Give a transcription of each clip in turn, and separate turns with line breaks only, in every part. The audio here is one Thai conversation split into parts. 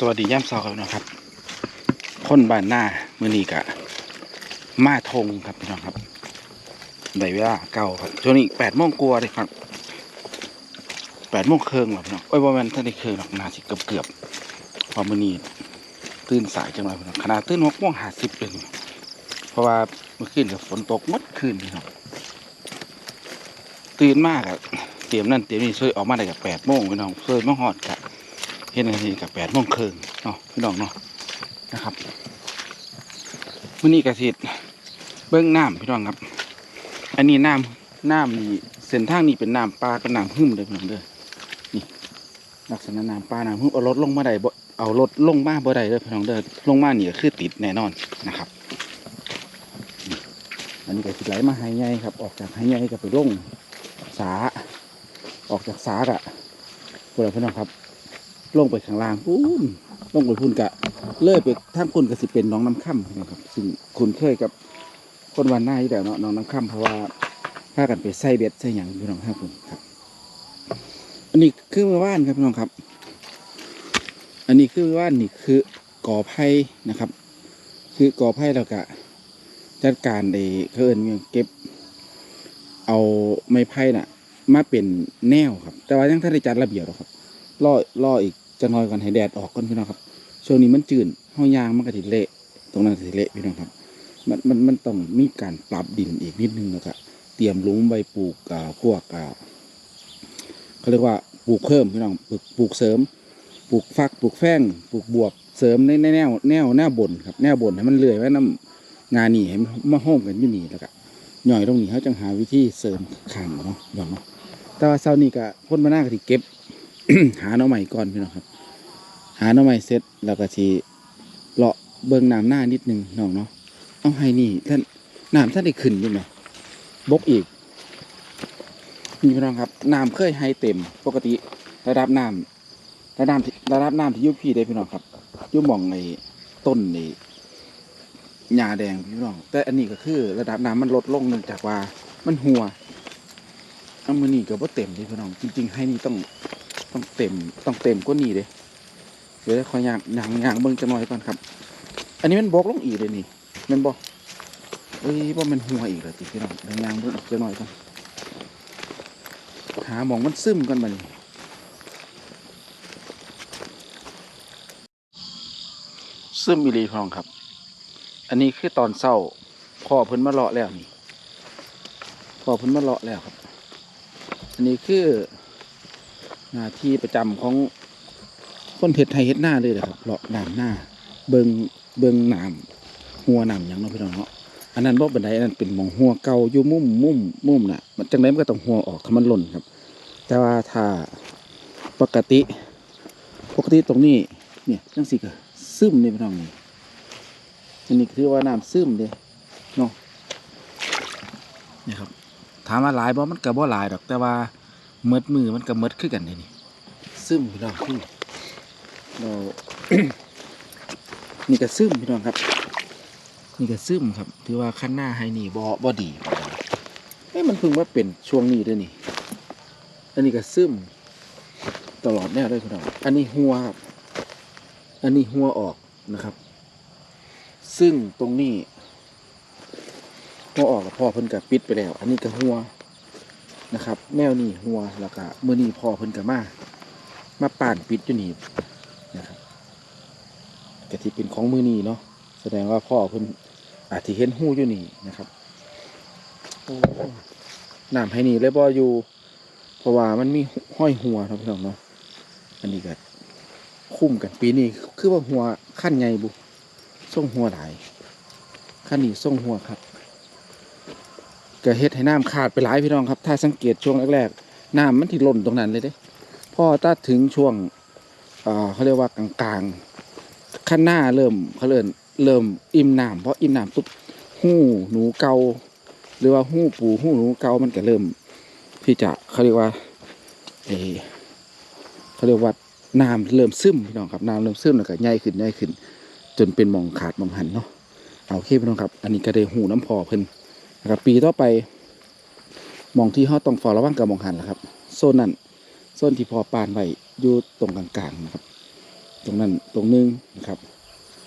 สวัสดีย่ำเช้าครับนะครับ คนบ้านหน้ามือนีกะมาทงครับพี่น้องครับได้เวลาเก่าครับช่วงนี้แปดโมงกลัวเลยครับแปดโมงเครึ่งหรอพี่น้องโอ้ยประมาณท่านได้ครึ่งหรอกนาสิเกือบเกือบๆเพอมือนีตื่นสายจังเลยพี่น้องขนาดตื่นหกโมงห้าสิบเลยเพราะว่าเมื่อคืนกับฝนตกมดคืนพี่น้องตื่นมากอะเตรียมนั่นเตรียมนี่ช่วยออกมาได้กับแปดโมงพี่น้องช่วยมาหอดกะ เฮ็ดนทีกับแปดโมงครึ่งเนาะพี่น้องเนาะนะครับมื้อนี้กระสิเบิ้องน้ำพี่น้องครับ อันนี้น้ำน้ำนี่เส้นทางนี้เป็นน้ำปลากับน้ำหึ่มเลยพี่น้องเด้อนี่ลักษณะน้ำปลาน้ำหึ่มเอารถลงมาได้บ่เอารถลงมาบ่ได้เด้อพี่น้องเด้อลงมาเนี่ก็คือติดแน่นอนนะครับอันนี้ก็สิไหลมาไฮใหญ่ครับ ออกจากไฮใหญ่ก็ไปลงสา ออกจากสากะพวกเราพี่น้องครับ ลงไปข้างล่างปุ้นลงไปพุ่นกะเลื่อยไปทางคุณก็สิเป็นน้องน้ำค่ำนะครับซึ่งคุณเคยกับคนวันหน้าอยู่แล้วเนาะน้องน้ำค่ำเพราะว่าพากันไปใส่เบ็ดใส่หยังพี่น้องครับผมครับ อันนี้คือเมื่อวานครับพี่น้องครับ อันนี้คือเมื่อวานนี่คือกอไผ่นะครับ คือกอไผ่แล้วก็จัดการในเขาเอินเมียเก็บ เอาไม้ไผ่น่ะ มาเป็นแนวครับ แต่ว่ายังท่านได้จัดระเบียบหรอครับ ล่อล่ออีกจะน้อยก่อนให้แดดออกก่อนพี่น้องครับ ช่วงนี้มันจืดห้อยางมันก็ถิเละตรงนั้นกระถิเละพี่น้องครับ มันมันมันต้องมีการปรับดินอีกนิดนึงแล้วก็เตรียมลุมไว้ปลูกอ่าพวกอ่าเขาเรียกว่าปลูกเพิ่มพี่น้องปลูกปลูกเสริม ปลูกฟักปลูกแฟ้งปลูกบวบเสริมในในแนวแนวแนวบนครับแนวบนให้มันเลื่อยไว้น้ำงานนี่ให้มันมาห้อมกันอยู่นี่แล้วก็หน่อยตรงนี้เขาจังหาวิธีเสริมขางเนาะพี่น้องเนาะแต่ว่าเช้านี้ก็พ่นมาหน้าก็ที่เก็บ หาหน่อใหม่ก่อนพี่น้องครับ หาหน่อใหม่เสร็จแล้วก็ทีเลาะเบิ่งน้ำหน้านิดนึงน้องเนาะเอาให้นี่ท่านน้ำท่านได้ขึ้นยู่ไหมบกอีกนี่พี่น้องครับน้ำเคยให้เต็ม ปกติระดับน้ำระดับระดับน้ำที่ยุบพี่ได้พี่น้องครับยุหมองในต้นในหญ้าแดงพี่น้อง แต่อันนี้ก็คือ ระดับน้ำมันลดลงเนื่องจากว่ามันหัวเอามือนี่ก็บ่เต็มเลยพี่น้อง จริง ๆ ให้นี่ต้อง ต้องเต็มต้องเต็มกว่านี้เด้เดี๋ยวขอยางยางยางเบิ่งจะน่อยก่อนครับ อันนี้มันบกลงอีกเลยนี่มันบอกเอ้ยว่ามันหัวอีกเลยจิพี่น้องเดี๋ยวยางเบิ่งอีกจะน่อยก่อนหาหมองมันซึมกันมานี่ซึมอีหลีพองครับ อันนี้คือตอนเศร้าพ่อเพิ่นมาเลาะแล้วนี่พ่อเพิ่นมาเลาะแล้วครับ อันนี้คือ หน้าที่ประจำของคนเฮ็ดไทยเฮ็ดหน้าเลยนะครับเลาะน้ำหน้า เบิงเบิงน้ำหัวน้ำอย่างเนาะพี่น้องเนาะอันนั้นบ่บันไดอันนั้นเป็นมองหัวเก่าอยู่มุมมุมมุมน่ะ มันจังไดมันก็ต้องหัวออกถ้ามันหล่นครับ แต่ว่าถ้าปกติ ปกติตรงนี้ เนี่ยจังสิก็ซึมนี่พี่น้องนี่อันนี้คือว่าน้ำซึมเด้เนาะนี่ครับถามว่าหลายบ่มันก็บ่หลายดอกแต่ว่า เมดมือมันก็เมดคือกันเลยนี่ซึมพี่น้องซึมเรานี่ก็ซึมพี่น้องครับ นี่ก็ซึมครับ ถือว่าขั้นหน้าให้นี่บ่บ่ดีเอ้ยมันเพิ่งว่าเป็นช่วงนี้ด้วยนี่ อันนี้ก็ซึมตลอดแน่เลยพี่น้องอันนี้หัวครับอันนี้หัวออกนะครับ ซึ่งตรงนี้หัวออกกับพ่อเพิ่นกับปิดไปแล้ว อันนี้ก็หัว นะครับแนวนี้หัวแล้วก็มือนี้พอเพิ่นกับมา มาป่านปิดอยู่นี่นะครับกะที่เป็นของมือนี้เนาะแสดงว่าพ่อเพิ่นอาจจะเห็นหูอยู่นี่นะครับน้ำให้นี่เลยบ่อยู่ เพราะว่ามันมีห้อยหัวเนาะพี่น้องเนาะอันนี้ก็คุ้มกันปีนี้คือว่าหัวขั้นใหญ่บุส่งหัวหลายขั้นนี้ส่งหัวครับ ก็เฮ็ดให้น้ำขาดไปหลายพี่น้องครับ ถ้าสังเกตช่วงแรกๆน้ำมันที่หล่นตรงนั้นเลยเด้พอถ้าถึงช่วงเออเขาเรียกว่ากลางๆขั้นหน้าเริ่มเขาเริ่มเริ่มอิ่มน้ำเพราะอิ่มน้ำปุ๊บหู้หนูเกาหรือว่าหู้ปูหู้หนูเกามันก็เริ่ม ที่จะเขาเรียกว่าเอเขาเรียกว่าน้ำเริ่มซึมพี่น้องครับน้ำเริ่มซึมแล้วก็ใหญ่ขึ้นใหญ่ขึ้น จนเป็นมองขาดมองหันเนาะเอาโอเคพี่น้องครับ อันนี้ก็ได้หูน้ำพอเพิ่น นะครับปีต่อไปมองที่เขาต้องเฝ้าระวังกับมองหันแหละครับโซนนั้นโซนที่พอปานไว้อยู่ตรงกลางๆนะครับ ตรงนั้นตรงนึงนะครับ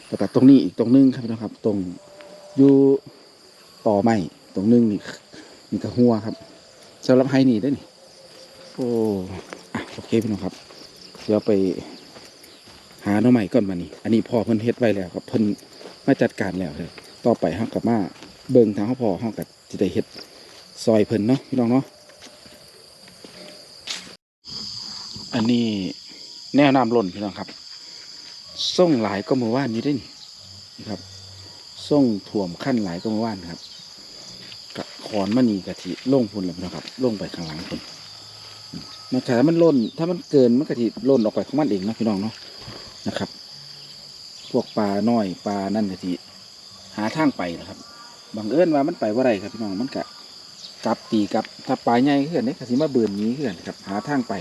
แล้วก็ตรงนี้อีกตรงนึงครับพี่น้องครับ ตรงอยู่ต่อไม้ตรงนึงนี่นี่ก็หัวครับสำหรับไฮนี่ได้นี่โอ้อะโอเคพี่น้องครับ เดี๋ยวไปหาน้องใหม่ก่อนมานี่ อันนี้พ่อเพิ่นเฮ็ดไว้แล้วครับเพิ่นมาจัดการแล้วเลยต่อไปเฮากับมา เบิ่งทางเฮาพ่อเฮาก็สิได้เฮ็ดซอยเพิ่นเนาะพี่น้องเนาะอันนี้แนวน้ำล้นพี่น้องครับส่งหลายก็เมื่อวานอยู่ได้นี่ครับส่งถ่วมขั้นหลายก็เมื่อวานครับกะขอนมณีกะทิลงพุ่นแล้วพี่น้องครับลงไปข้างหลังพุ่นนะครับถ้ามันล่นถ้ามันเกินมันก็จะล่นออกไปของมันเองนะพี่น้องเนาะนะครับ พวกปลาน้อยปลานั่นก็ทีหาทางไปนะครับ บังเอิญว่ามันไปว่าไรครับพี่น้องมันกะกลับตีกลับถ้าปลาใหญ่ขึ้นเนี่ยก็สิมาเบื่อนี้ขึ้นครับหาทางไป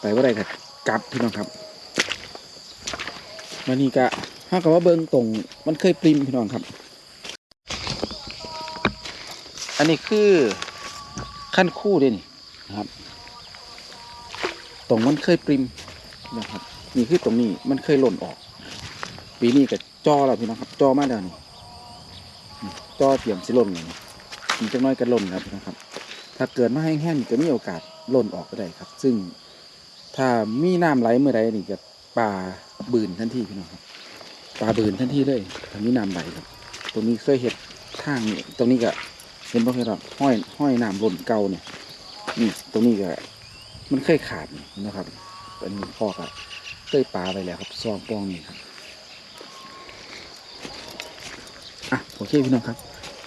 ไปว่าไรครับกลับพี่น้องครับวันนี้กะห้ากับว่าเบิงตรงมันเคยปริมพี่น้องครับ อันนี้คือขั้นคู่เด้วยนี่นะครับตรงมันเคยปริมนะครับนี่คือตรงนี้มันเคยหล่นออก ปีนี้ก็จอแล้วพี่น้องครับจอมาแล้วนี่ จอเตรียมสิล่นนี่มีจังน้อยก็หล่นครับน้องครับ ถ้าเกิดมาแห้งๆก็มีโอกาสล่นออกก็ได้ครับ ซึ่งถ้ามีน้ำไหลเมื่อใดนี่จะปลาบืนทันทีพี่น้องครับปลาบืนทันทีเลยถ้ามีน้ำไหลครับ ตรงนี้เคยเห็ดทางนี่ตรงนี้ก็เห็นบ่เห็นหรอกห้อยห้อยน้ำล่นเก่าเนี่ยนี่ตรงนี้ก็มันเคยขาดนะครับเป็นพอกอะเคยปลาไปแล้วครับซองปองนี่ครับอะ โอเคพี่น้องครับ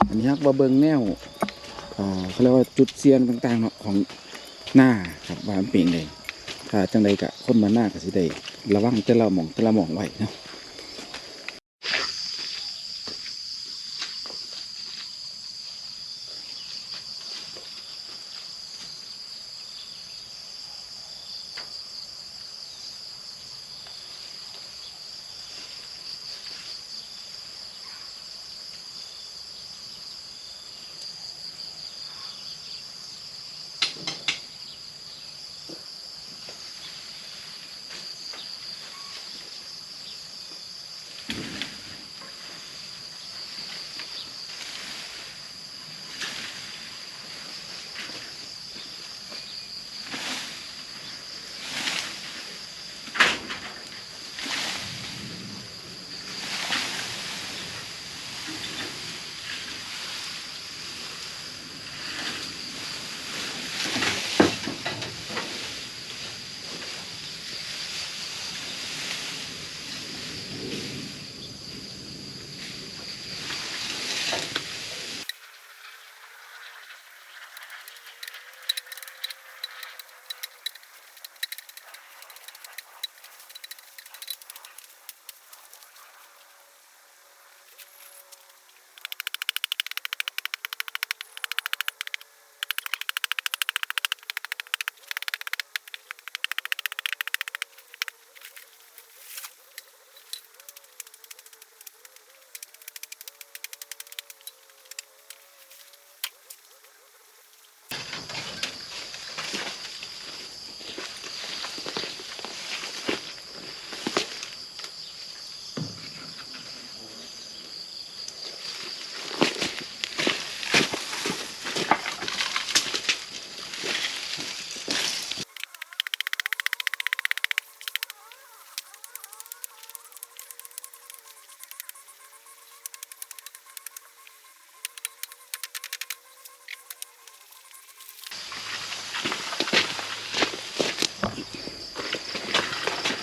อันนี้ครับว่าเบิงแนวเอ่อเขาเรียกว่าจุดเซียนต่างๆเนาะของหน้าครับว่ามันเป็นเลยถ้าจังใดกะคนมาหน้าก็สิได้ระวังแต่ละหมองแต่ละหมองไว้เนาะ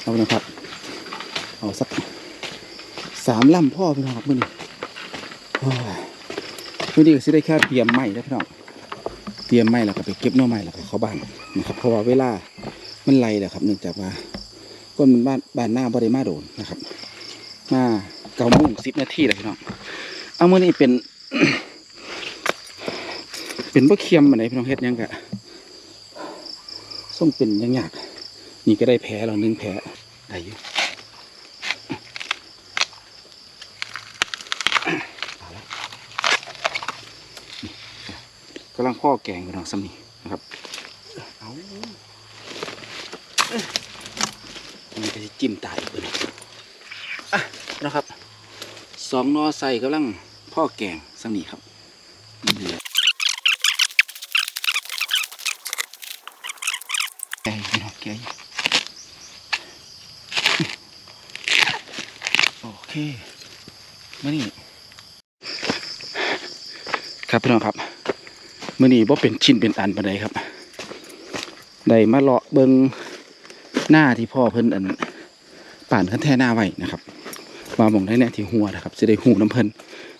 เอาไปนะครับ เอาสักสามลำพ่อพี่น้องครับมื่อนี้มื่อนี้ก็สิได้แค่เตรียมไม้แล้วพี่น้องเตรียมไม้แล้วก็ไปเก็บน่อไม้แล้วก็เข้าบ้านนะครับเพราะว่าเวลามันไล่แหละครับเนื่องจากว่าก็มันบ้านบ้านหน้าบริมาโดนนะครับมาเก้าโมงสิบนาทีเลยพี่น้องเอามื่อนี้เป็น เป็นบ่เคียมมาไหนพี่น้องเฮ็ดยังกะส่งเป็นยังยาก นี่ก็ได้แผลแล้วหนึ่งแผลได้อยู่เอาละนี่กำลังพ่อแกงอยู่น้องสำนีนะครับเอาอันนี้ก็สิจิ้มตายอีกเลยอะนะครับสองนอใส่กำลังพ่อแกงสังนี้ครับนี่แหละแกงพี่น้องแกง โอเคมื่อนี้ครับพี่น้องครับมื่อนี้บ่เป็นชิ้นเป็นอันปานใดครับ ได้มาเลาะเบิงหน้าที่พ่อเพิ่นอันป่านคั้นแท่หน้าไว้นะครับมาหมองได้เนี่ยที่หัวนะครับจะได้หูน้ำเพิ่น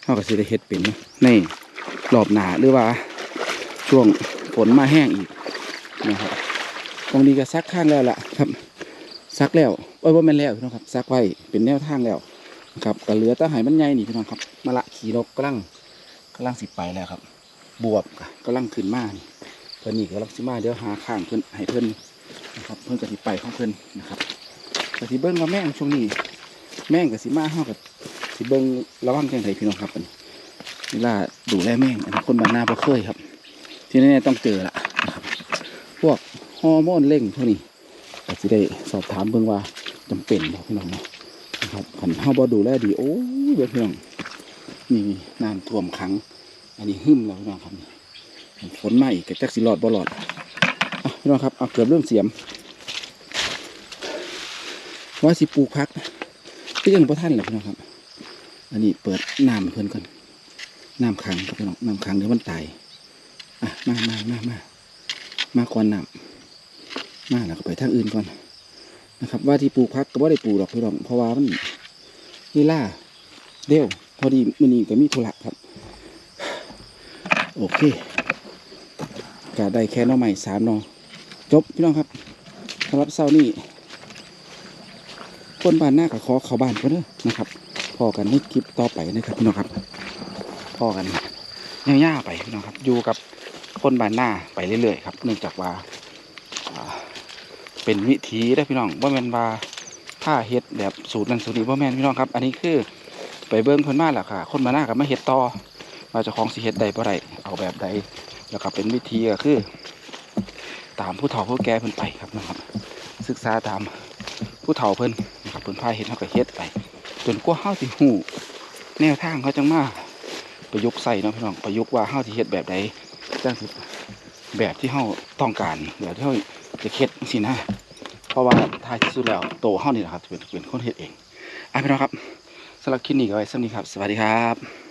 เท่ากับจะได้เฮ็ดเป็นในรอบหนาหรือว่าช่วงฝนมาแห้งอีกนะครับตรงนี้ก็ซักข้างแล้วล่ะครับซักแล้วโอ้ยว่าแม่นแล้วน้องครับซักไว้เป็นแนวทางแล้ว ครับก็เหลือตะหายมันใหญ่นี่พี่น้องครับมาละขี่นกกำลังกำลังสิไปแล้วครับ บวบก็กำลังขึ้นมานี่เพิ่นนี่ก็ลักสิมาเดี๋ยวหาข้างเพิ่นให้เพิ่นนะครับเพิ่นก็สิไปของเพิ่นนะครับก็สิเบิ่งว่าแม่งช่วงนี้ แม่งก็สิมาเฮากับสิเบิ่งระวังจังไดพี่น้องครับอันนี้เวลาดูแลแม่งอันคนบ้านนาบ่เคยครับ ที่แน่ๆต้องเจอละนะครับพวกฮอร์โมนเร่งพวกนี้ก็สิได้สอบถามเบิ่งว่าจำเป็นบ่พี่น้องเนาะ ครับคันเฮาบ่ดูแลดีโอ้ยเบิ่งพี่องนี่น้ำท่วมขัง อันนี้หึมแล้วพี่น้องครับฝนมาอีกก็จักสิรอดบ่รอดอะพี่น้องครับเอาเกือบเริ่มเสียม ว่าสิปลูกพักก็ยังบ่ทันเลยพี่น้องครับ อันนี้เปิดน้ำเพิ่อนก่อนน้ำขังครับพี่น้องน้ำขังเดี๋ยวมันตายอะมามามามามาก่อนน้ำมาแล้วก็ไปทางอื่นก่อน นะครับ ว่าที่ปลูกพักก็บ่ได้ปลูกหรอกพี่น้องเพราะว่ามันเวลาเร็วพอดีมื้อนี้ก็มีธุระครับ โอเคก็ได้แค่น้อใหม่สามนอจบพี่น้องครับสำหรับเช้านี้คนบ้านหน้ากับขอเข้าบ้านก็เด้อนะครับพอกันในคลิปต่อไปนะครับพี่น้องครับพอกันย่าๆไปพี่น้องครับอยู่กับคนบ้านหน้าไปเรื่อยๆครับ เนื่องจากว่า เป็นวิถีได้พี่น้องว่าแมนว่าผ้าเฮ็ดแบบสูตรนั้นสูตรนี้ว่าแมนพี่น้องครับ อันนี้คือไปเบิ้งเพิ่นมาแหล้วค่ะ คนบ้าหน้ากับมาเฮ็ดต่อว่าเจ้าของสิเฮ็ดใดบ่ได้เอาแบบใดแล้วก็เป็นวิธีก็คือ ตามผู้เฒ่าผู้แก่เพิ่นไปครับนะครับศึกษาตามผู้เฒ่าเพิ่นนะครับเพิ่นพาเฮ็ดเฮาก็เฮ็ดไป จนกว่าเฮาสิฮู้แนวทางเขาจังมาประยุกต์ใส่เนาะพี่น้องประยุกต์ว่าเฮาสิเฮ็ดแบบใดจังสิแบบที่เฮาต้องการแบบที่เฮา จะเค็ดสินะ เพราะว่าท้ายที่สุดแล้วโตเฮานี่แหละครับจะเป็นเป็นคนเฮ็ดเองอะพี่น้องครับสำหรับคลิปนี้ก็ไว้สำนี้ครับ สวัสดีครับ